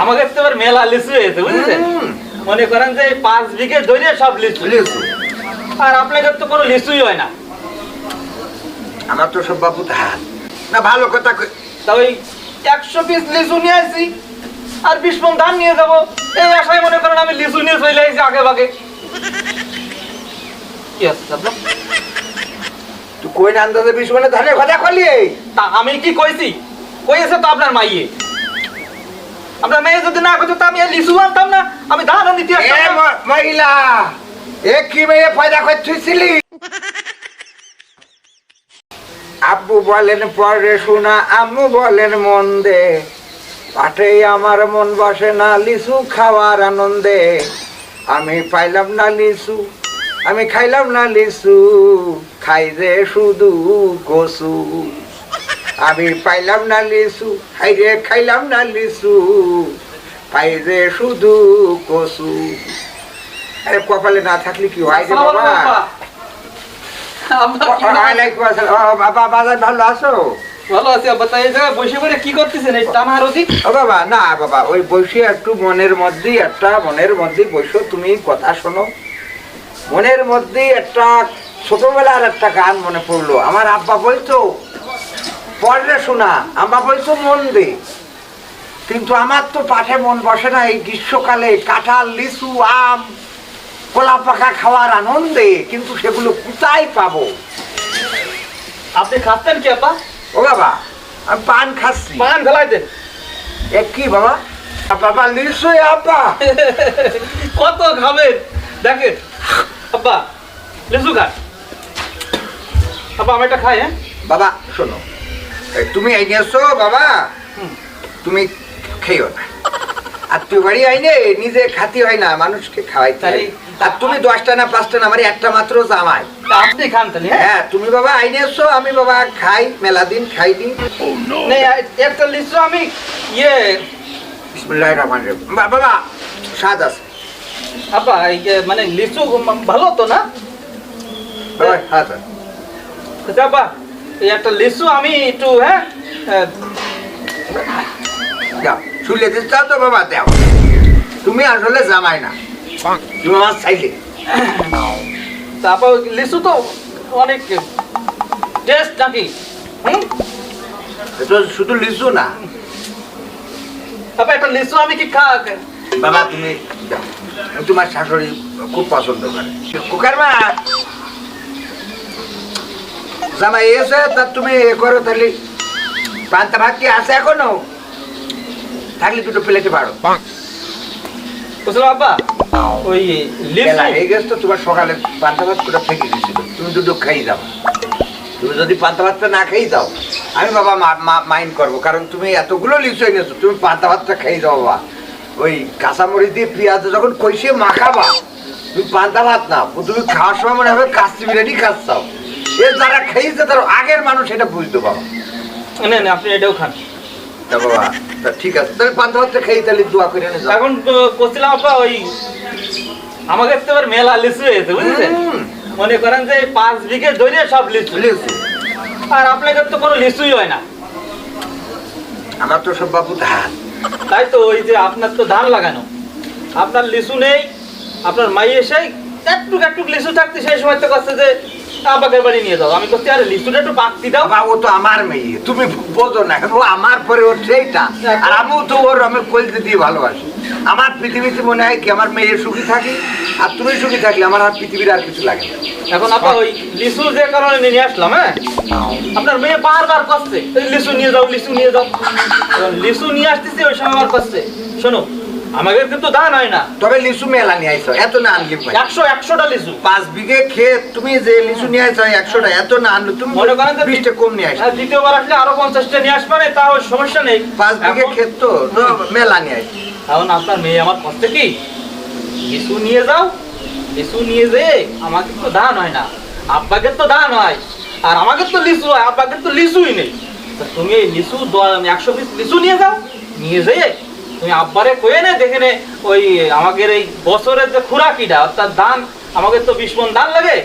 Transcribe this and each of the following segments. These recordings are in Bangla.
আমাকে তো এবার মেলা লিচু হয়েছে বুঝেছেন? মনে করেন যে পাঁচ বিঘে ধরে সব লিচু। লিচু। আর আপনাদের তো কোনো লিচুই হয় না। আমার তো সব বাবু ধান। না ভালো কথা কই- তা ওই একশো পিস লিচু নিয়ে আসি আর বিশ মন ধান নিয়ে যাব। এই আশায় মনে করেন আমি লিচু নিয়ে চলে আসছি আগে ভাগে। কি হচ্ছে তুই কই না আন্দাজে বিশ মানে ধানের কথা কলি তা আমি কি কইছি? কইছে তো আপনার মাইয়ে। আপনার মেয়ে যদি না করতো আমি লিচু আনতাম না। আমি ধান নিতে এ আসতাম। না। ম- মহিলা, এ কি মেয়ে পয়দা করছিলি আব্বু বলেন, পরে শোনা, আম্মু বলেন, মন দে। পাঠে আমার মন বসে না, লিচু খাওয়ার আনন্দে। আমি পাইলাম না লিচু, আমি খাইলাম না লিচু, খাই যে শুধু কচু আমি পাইলাম না লিচু খাই রে খাইলাম না লিচু পাই যে শুধু কচু। আরে কপালে না থাকলে কি হয় রে বাবা? বাজার ভালো আছো? ভালো আছি আব্বা। তাই জায়গায় বসে করে কি করতেছেন? এই টানা রোদি ও বাবা না বাবা ওই বসে একটু মনের মধ্যেই একটা মনের মধ্যেই বসো তুমি কথা শোনো। মনের মধ্যেই একটা ছোটবেলার একটা গান মনে পড়ল। আমার আব্বা বলতো পড়লে শোনা আব্বা বলতো মন দে কিন্তু আমার তো পাঠে মন বসে না এই গ্রীষ্মকালে কাঁঠাল লিচু আম কলা পাকা খাওয়ার আনন্দে কিন্তু সেগুলো কোথায় পাবো? আপনি খাচ্ছেন কি আব্বা? ও বাবা আমি পান খাচ্ছি। পান ফেলাই দেন। এ কি বাবা? বাবা লিচু আব্বা। কত খাবেন? দেখেন আব্বা লিচু খান। আব্বা আমি একটা খাই হ্যাঁ? বাবা শোনো। তুমি আইনে এসো বাবা। হুম। তুমি খেয়েও না। আত্মীয় বাড়ি আইনে নিজে খাতি হয় না মানুষকে খাওয়াই হয়। তাই- আর তুমি দশটা না পাঁচটা না আমার একটা মাত্র জামাই। আপনি খান তাহলে হ্যাঁ? হ্যাঁ তুমি বাবা আইনে এসো আমি বাবা খাই মেলা দিন খাইনি নেই একটা লিচু আমি। ইয়ে বিসমিল্লাহির রহমানির রহিম। বাবা স্বাদ আছে। এই মানে লিচু ভালো তো না? আচ্ছা, আব্বা এই একটা লিচু আমি একটু হ্যাঁ? আহ, শুলে দিতে চাও তো বাবা দাও। তুমি আসলে জামাই না। তুমি আমার চাইলে তারপর লিচু তো অনেক টেস্ট নাকি? হুম? শুধু লিচু না। তারপর একটা লিচু আমি কি খা বাবা তুমি তোমার শাশুড়ি খুব পছন্দ করে। কুকার মা জামাই এসে তা তুমি এ করো তাহলে। পান্তা ভাত কি আছে এখনও? থাকলে দুটো প্লেটে পারো বুঝলাম আব্বা ওই বেলা হয়ে গেছে তো তোমার সকালে পান্তা ভাত করে ফেঁকে দিয়েছিল তুমি দুটো খাই যাও তুমি যদি পান্তা ভাতটা না খেয়ে দাও আমি বাবা মাইন্ড করব কারণ তুমি এতগুলো লিচু এনেছো তুমি পান্তা ভাতটা খেয়ে যাও বাবা। ওই কাঁচামরিচ দিয়ে পেঁয়াজ যখন কইসে মাখাবা তুমি পান্তা ভাত না তুমি খাওয়ার সময় মনে হবে কাস্তি বিরিয়ানি খাচ্ছাও এ যারা খেয়েছে তার আগের মানুষ এটা বুঝতে বাবা না না আপনি এটাও খান। বাবা ঠিক আছে তাহলে পান্তা ভাতটা খেয়ে তাহলে দোয়া করে এনে যাও। এখন করছিলাম আব্বা ওই আমাকে তো এবার মেলা লিচু হয়েছে বুঝলেন মনে করেন যে পাঁচ বিঘে ধরে সব লিচু। লিচু। আর আপনাদের তো কোনো লিচুই হয় না। আমার তো সব বাবু ধান। তাই তো ওই যে আপনার তো ধান লাগানো। আপনার লিচু নেই আপনার মাই এসে একটু একটু লিচু থাকতে সেই সময় তো কাছে যে আবাকের বাড়ি নিয়ে যাও। আমি করছি আরে লিচুটা একটু বাড়তি দাও। বাবা ও তো আমার মেয়ে। তুমি বোঝো না ও আমার পরে ওর সেইটা। আর আমিও তো ওর আমি কলতে দিয়ে ভালোবাসি। আমার পৃথিবীতে মনে হয় কি আমার মেয়ে সুখী থাকি আর তুমি সুখী থাকলে আমার আর পৃথিবীর আর কিছু লাগে এখন আপা ওই লিচু যে কারণে নিয়ে আসলাম হ্যাঁ? আপনার মেয়ে বারবার করছে এই লিচু নিয়ে যাও লিচু নিয়ে যাও। লিচু নিয়ে আসতেছি ওই সময় আমার করছে শোনো আমাদের কিন্তু ধান হয় না। তবে লিচু মেলা নিয়ে আইছো এত না আনলি ভাই। একশো একশোটা লিচু। পাঁচ বিঘে ক্ষেত তুমি যে লিচু নিয়ে আইছো একশোটা এত না আনলো তুমি মনে করেন যে বিশটা কম নিয়ে আসো আর দ্বিতীয়বার আসলে আরও পঞ্চাশটা নিয়ে আসবে তাও সমস্যা নেই। পাঁচ বিঘে ক্ষেত তো মেলা নিয়ে আইছো। এখন আপনার মেয়ে আমার করছে কি? লিচু নিয়ে যাও লিচু নিয়ে যেয়ে আমাকে তো ধান হয় না। আব্বাকে তো ধান হয় আর আমাকে তো লিচু হয় আব্বাকে তো লিচুই নেই। তুমি এই লিচু একশো পিস লিচু নিয়ে যাও নিয়ে যেয়ে তুমি আব্বারে কয়ে নে দেখে নে ওই আমাদের এই বছরের যে খুরাকিটা অর্থাৎ ধান আমাকে তো বিশ মন ধান লাগে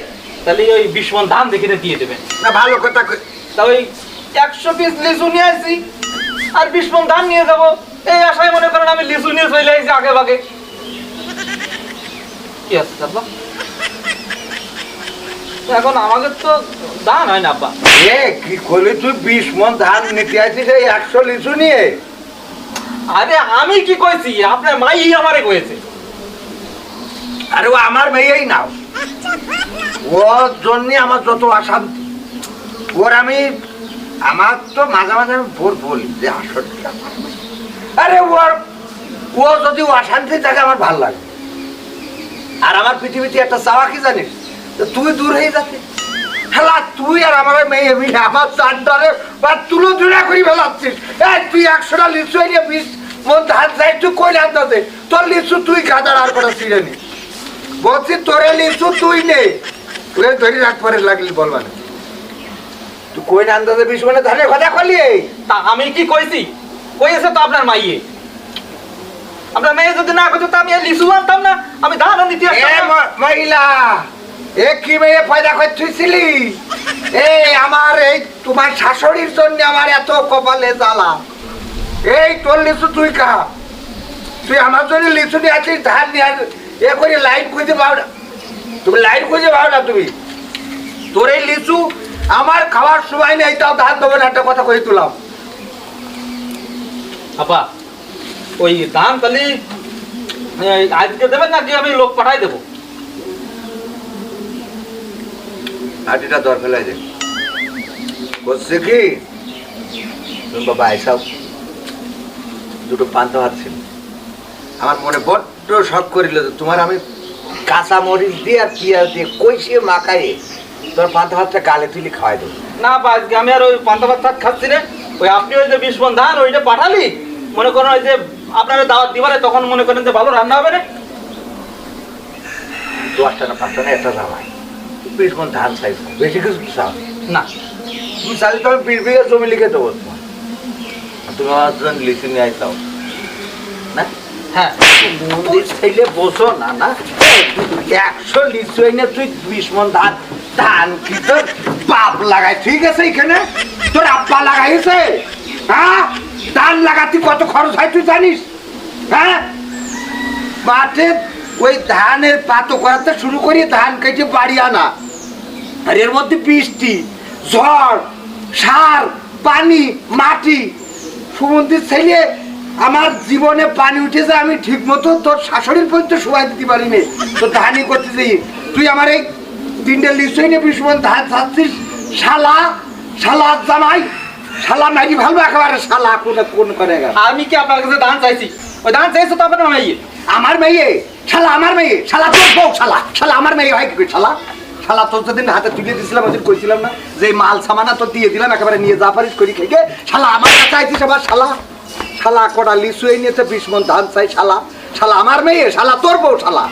তাহলে ওই বিশ মন ধান দেখে নে দিয়ে দেবেন না ভালো কথা তা ওই একশো পিস লিচু নিয়ে আসি আর বিশ মন ধান নিয়ে যাব। এই আশায় মনে করেন আমি লিচু নিয়ে চলে আসি আগে ভাগে। কি আছে আব্বা? এখন আমাকে তো দান হয় না আব্বা। এ কি করলি তুই? বিশ মন ধান নিতে আসিস এই একশো লিচু নিয়ে? আরে আমি কি কইছি? আপনার মাই আমারে কয়েছে আরে ও আমার মেয়েই নাও। ওর জন্য আমার যত অশান্তি। ওর আমি, আমার তো মাঝে মাঝে আমি ভোর বলি যে আসলে আরে ওর, ও যদি অশান্তি থাকে আমার ভালো লাগে। আর আমার পৃথিবীতে একটা চাওয়া কি জানিস? তুই দূর হয়ে যাচ্ছে হেলা তুই আর আমার মেয়ে মিলে আমার চারটারে বা তুলো জোড়া করি ফেলাচ্ছিস। এই তুই একশোটা লিচু এনে বিশ মন ধান যাই তুই কই আনতে তোর লিচু তুই গাদার আর করে ছিঁড়ে নি। বলছি তোরে লিচু তুই নে। তুই ধরি রাখ পরে লাগলি বলবা না তুই কই না আন্দাজে বিশ মনে ধানের কথা করলি তা আমি কি কইছি? কইছে তো আপনার মাইয়ে? আপনার মেয়ে যদি না করতো তো আমি লিচু আনতাম না। আমি ধান নিতে মহিলা! এ কি করছিলি এই আমার এই তোমার শাশুড়ির আমার এত এই তোর লিচু তুই তুই আমার লিচু নিয়ে ধান নিয়ে এ করে লাইট তুমি লাইট এই লিচু আমার খাওয়ার সময় নেই, তাও ধান দেবো না, একটা কথা কই তুলাম। আপা, ওই ধান তাহলে আজকে দেবেন নাকি আমি লোক পাঠাই দেবো? হাঁটিটা দর ফেলাই দে। করছে কি? তুমি বাবা আইসাও। দুটো পান্তা ভাত ছিল আমার মনে বড্ড শখ করিল তোমার আমি কাঁচা মরিচ দিয়ে আর পেঁয়াজ দিয়ে কইসিয়ে মাখাই তোমার পান্তা ভাতটা গালে তুলি খাওয়াই দেবো। না বা আজকে আমি আর ওই পান্তা ভাত খাচ্ছি রে ওই আপনি ওই যে বিশ ধান ওইটা পাঠালি? মনে করেন ওই যে আপনারা দাওয়াত দিবারে তখন মনে করেন যে ভালো রান্না হবে না? দশটা না পাঁচটা না একটা জামাই। বিশ মন ধান চাইছ বেশি কিছু চাও? না। তুমি চাইলে তো আমি বিশ বিঘা জমি লিখে দেবো। তোমার তুমি আমার জন্য লিখে নিয়ে না? হ্যাঁ। ছেলে বসো না না? একশো লিচু এনে তুই বিশ মন ধান ধান কি তোর বাপ লাগাই ঠিক আছে এখানে? তোর আব্বা লাগাইছে? হ্যাঁ? ধান লাগাতে কত খরচ হয় তুই জানিস? হ্যাঁ? মাঠে ওই ধানের পাতো করাতে শুরু করি, ধান কেটে বাড়ি আনা। আর এর মধ্যে বৃষ্টি, ঝড়, সার, পানি, মাটি সুমন্দির ছেলে, আমার জীবনে পানি উঠেছে আমি ঠিক মতো তোর শাশুড়ির পর্যন্ত শোয়াই দিতে পারিনি। তো ধানই করতে যাই। তুই আমার এই তিনটে লিচুই নিয়ে বিষ্মন ধান চাচ্ছিস শালা শালা জামাই, শালা মারি ভালো, একেবারে শালা কোন কোন করে আমি কি আপনার কাছে ধান চাইছি? ওই ধান চাইছো তো আপনার মাইয়ে আমার মেয়ে? শালা আমার মেয়ে? শালা তোর বউ শালা? শালা আমার মেয়ে হয় কি শালা? শালা তোর যেদিন হাতে তুলে দিয়েছিলাম ওদিন কইছিলাম না, যে মাল সামানা তো দিয়ে দিলাম, একেবারে নিয়ে যা পারিস করি খেয়ে শালা আমার কাছে আইছিস আবার, শালা? শালা কটা লিচু নিয়েছে বিশ মন ধান চাই, শালা। শালা আমার মেয়ে, শালা তোর বউ, শালা।